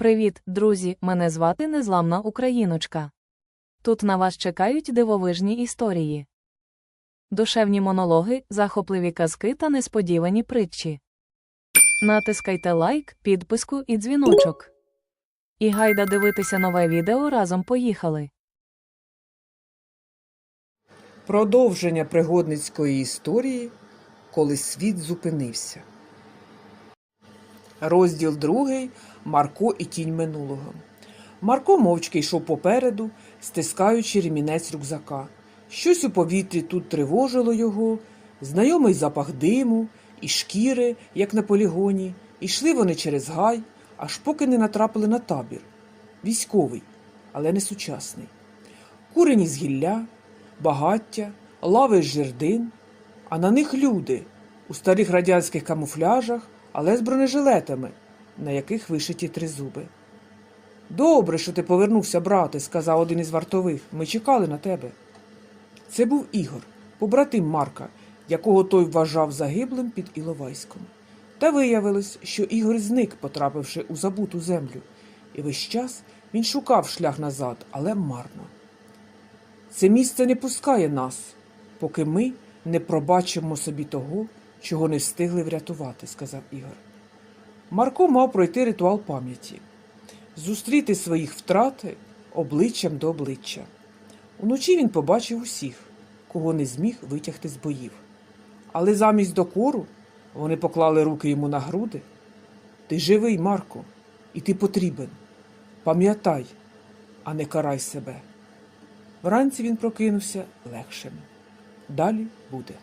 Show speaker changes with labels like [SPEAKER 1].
[SPEAKER 1] Привіт, друзі! Мене звати Незламна Україночка. Тут на вас чекають дивовижні історії, душевні монологи, захопливі казки та несподівані притчі. Натискайте лайк, підписку і дзвіночок. І гайда дивитися нове відео разом поїхали.
[SPEAKER 2] Продовження пригодницької історії, коли світ зупинився. Розділ другий Марко і тінь минулого. Марко мовчки йшов попереду, стискаючи ремінець рюкзака. Щось у повітрі тут тривожило його, знайомий запах диму і шкіри, як на полігоні. Ішли вони через гай, аж поки не натрапили на табір. Військовий, але не сучасний. Курені з гілля, багаття, лави з жердин, а на них люди у старих радянських камуфляжах, але з бронежилетами, на яких вишиті тризуби. Добре, що ти повернувся, брате, сказав один із вартових. Ми чекали на тебе. Це був Ігор, побратим Марка, якого той вважав загиблим під Іловайськом. Та виявилось, що Ігор зник, потрапивши у забуту землю, і весь час він шукав шлях назад, але марно. Це місце не пускає нас, поки ми не пробачимо собі того, чого не встигли врятувати, сказав Ігор. Марко мав пройти ритуал пам'яті, зустріти своїх втрат обличчям до обличчя. Уночі він побачив усіх, кого не зміг витягти з боїв. Але замість докору вони поклали руки йому на груди. Ти живий, Марко, і ти потрібен. Пам'ятай, а не карай себе. Вранці він прокинувся легшим. Далі буде.